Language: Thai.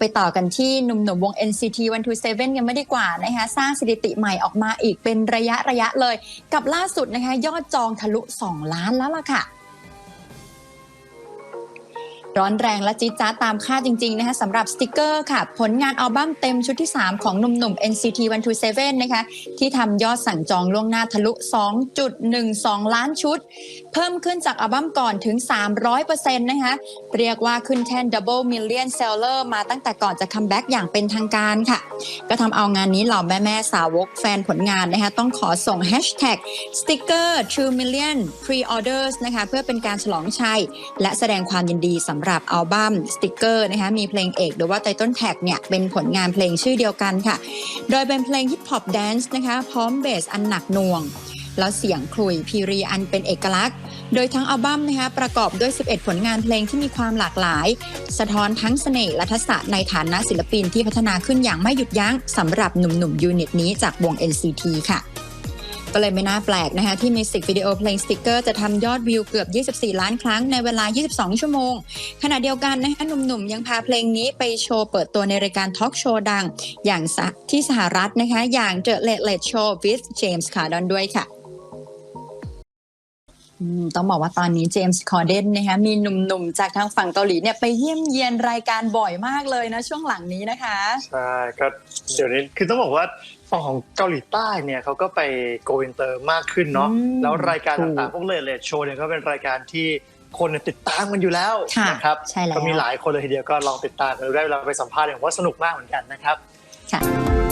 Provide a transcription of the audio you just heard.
ไปต่อกันที่หนุ่มๆวง NCT 127 กันไม่ดีกว่านะคะสร้างสถิติใหม่ออกมาอีกเป็นระยะระยะเลย กับล่าสุดนะคะยอดจองทะลุ 2 ล้านแล้วล่ะค่ะ ร้อนแรงและจี๊ดจ๊าตามคาดจริงๆนะคะสำหรับสติกเกอร์ค่ะ ผลงานอัลบั้มเต็มชุดที่ 3 ของหนุ่มๆ NCT 127 นะคะ ที่ทำยอดสั่งจองล่วงหน้าทะลุ 2.12 ล้านชุด เพิ่มขึ้นจากอัลบั้มก่อนถึง 300%นะคะ เรียกว่าขึ้นแท่น Double Million Seller มาตั้งแต่ก่อนจะคัมแบ็กอย่างเป็นทางการค่ะ ก็ทำเอางานนี้เหล่าแม่ๆสาวกแฟนผลงานนะคะต้องขอส่ง Hashtag Sticker True Million Pre-orders นะคะเพื่อเป็นการฉลองชัยและแสดงความยินดีสำหรับอัลบั้ม Sticker นะคะมีเพลงเอกหรือว่าไตเติ้ลแท็กเนี่ยเป็นผลงานเพลงชื่อเดียวกันค่ะ โดยเป็นเพลงฮิปฮอปแดนซ์นะคะพร้อมเบสอันหนักหน่วง แล้วเสียงขลุ่ยพีรีอันเป็นเอกลักษณ์ โดยทั้งอัลบั้มนะคะประกอบด้วย 11 ผลงานเพลงที่มีความหลากหลาย สะท้อนทั้งเสน่ห์และทักษะในฐานะศิลปินที่พัฒนาขึ้นอย่างไม่หยุดยั้งสำหรับหนุ่มๆยูนิตนี้จากวง NCT ค่ะ ก็เลยไม่น่าแปลกนะคะที่มิวสิกวิดีโอเพลงสติกเกอร์จะทำยอดวิวเกือบ 24 ล้านครั้งในเวลา 22 ชั่วโมง ขณะเดียวกันนะคะหนุ่มๆ ยังพาเพลงนี้ไปโชว์เปิดตัวในรายการทอล์กโชว์ดัง อย่างที่สหรัฐนะคะอย่าง The Late Late Show with James Corden ด้วยค่ะ ต้องบอกว่าตอนนี้เจมส์คอร์เดนนะคะมีหนุ่มๆ จากทางฝั่งเกาหลีเนี่ยไปเยี่ยมเยียนรายการบ่อยมากเลยนะช่วงหลังนี้นะคะ ใช่ก็เดี๋ยวนี้คือต้องบอกว่าฝั่งของเกาหลีใต้เนี่ยเขาก็ไปโกอินเตอร์มากขึ้นเนาะอืมแล้วรายการถูกต่างๆพวกเลดเลดโชว์เนี่ยก็เป็นรายการที่คนเนี่ยติดตามกันอยู่แล้วค่ะนะครับใช่แล้วก็มีหลายคนเลยทีเดียวก็ลองติดตามกันดูได้เวลาไปสัมภาษณ์อย่างว่าสนุกมากเหมือนกันนะครับค่ะ